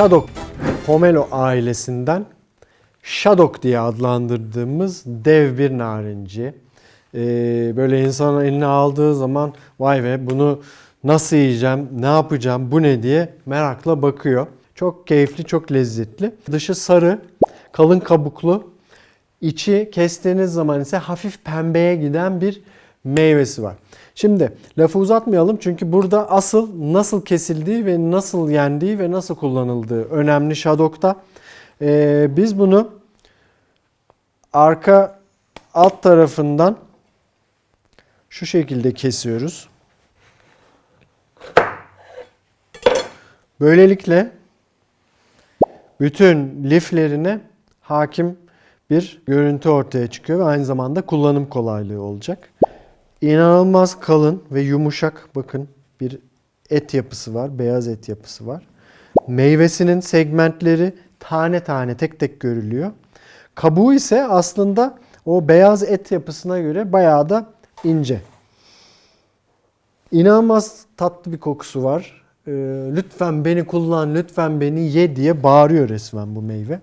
Shadok Pomelo ailesinden Shadok diye adlandırdığımız dev bir narinci. Ee, böyle insan eline aldığı zaman vay be bunu nasıl yiyeceğim, ne yapacağım, bu ne diye merakla bakıyor. Çok keyifli, çok lezzetli. Dışı sarı, kalın kabuklu. İçi kestiğiniz zaman ise hafif pembeye giden bir meyvesi var. Şimdi lafı uzatmayalım çünkü burada asıl nasıl kesildiği ve nasıl yendiği ve nasıl kullanıldığı önemli Shadok'ta. Ee, biz bunu arka alt tarafından şu şekilde kesiyoruz. Böylelikle bütün liflerine hakim bir görüntü ortaya çıkıyor ve aynı zamanda kullanım kolaylığı olacak. İnanılmaz kalın ve yumuşak bakın bir et yapısı var, beyaz et yapısı var. Meyvesinin segmentleri tane tane tek tek görülüyor. Kabuğu ise aslında o beyaz et yapısına göre bayağı da ince. İnanılmaz tatlı bir kokusu var. Ee, lütfen beni kullan, lütfen beni ye diye bağırıyor resmen bu meyve.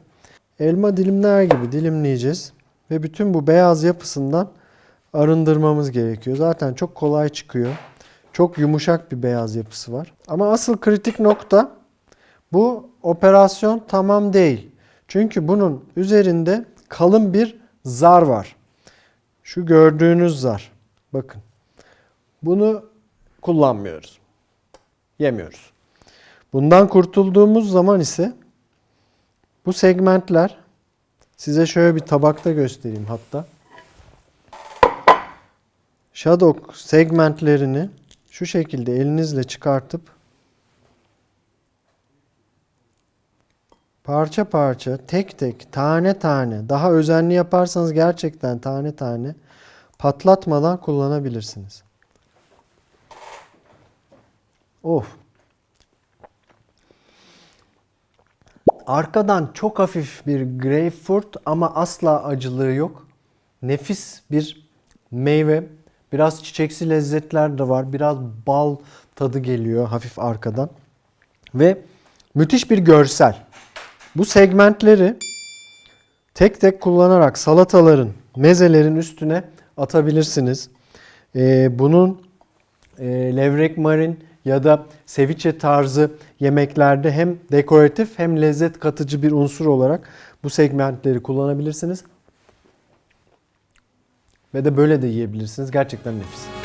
Elma dilimler gibi dilimleyeceğiz ve bütün bu beyaz yapısından arındırmamız gerekiyor. Zaten çok kolay çıkıyor. Çok yumuşak bir beyaz yapısı var. Ama asıl kritik nokta bu operasyon tamam değil. Çünkü bunun üzerinde kalın bir zar var. Şu gördüğünüz zar. Bakın. Bunu kullanmıyoruz. Yemiyoruz. Bundan kurtulduğumuz zaman ise bu segmentler size şöyle bir tabakta göstereyim hatta. Shadow segmentlerini şu şekilde elinizle çıkartıp parça parça, tek tek, tane tane, daha özenli yaparsanız gerçekten tane tane patlatmadan kullanabilirsiniz. Of. Arkadan çok hafif bir greyfurt ama asla acılığı yok. Nefis bir meyve. Biraz çiçeksi lezzetler de var. Biraz bal tadı geliyor hafif arkadan. Ve müthiş bir görsel. Bu segmentleri tek tek kullanarak salataların, mezelerin üstüne atabilirsiniz. Ee, bunun e, levrek marin ya da ceviche tarzı yemeklerde hem dekoratif hem lezzet katıcı bir unsur olarak bu segmentleri kullanabilirsiniz. Ve de böyle de yiyebilirsiniz. Gerçekten nefis.